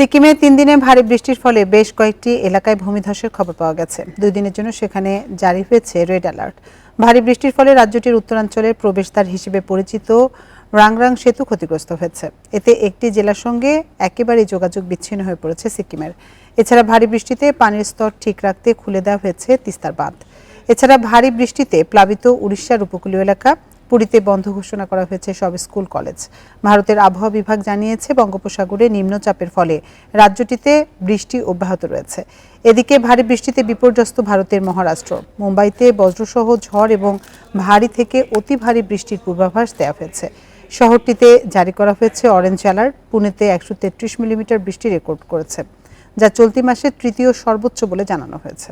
সিকিমে তিন দিনে ভারী বৃষ্টির ফলে বেশ কয়েকটি এলাকায় ভূমিধসের খবর পাওয়া গেছে। দুই দিনের জন্য সেখানে জারি হয়েছে রেড অ্যালার্ট। ভারী বৃষ্টির ফলে রাজ্যটির উত্তরাঞ্চলের প্রবেশদ্বার হিসেবে পরিচিত রাংরাং সেতু ক্ষতিগ্রস্ত হয়েছে। এতে একটি জেলার সঙ্গে একেবারেই যোগাযোগ বিচ্ছিন্ন হয়ে পড়েছে সিকিমের। এছাড়া ভারী বৃষ্টিতে পানির স্তর ঠিক রাখতে খুলে দেওয়া হয়েছে তিস্তার বাঁধ। এছাড়া ভারী বৃষ্টিতে প্লাবিত উড়িষ্যার উপকূলীয় এলাকা পুরীতে বন্ধ ঘোষণা করা হয়েছে সব স্কুল, কলেজ। ভারতের আবহাওয়া বিভাগ জানিয়েছে, বঙ্গোপসাগরে নিম্নচাপের ফলে রাজ্যটিতে বৃষ্টি অব্যাহত রয়েছে। এদিকে ভারী বৃষ্টিতে বিপর্যস্ত ভারতের মহারাষ্ট্র। মুম্বাইতে বজ্রসহ ঝড় এবং ভারী থেকে অতি ভারী বৃষ্টির পূর্বাভাস দেওয়া হয়েছে। শহরটিতে জারি করা হয়েছে অরেঞ্জ অ্যালার্ট। পুনেতে একশো তেত্রিশ মিলিমিটার বৃষ্টি রেকর্ড করেছে, যা চলতি মাসের তৃতীয় সর্বোচ্চ বলে জানানো হয়েছে।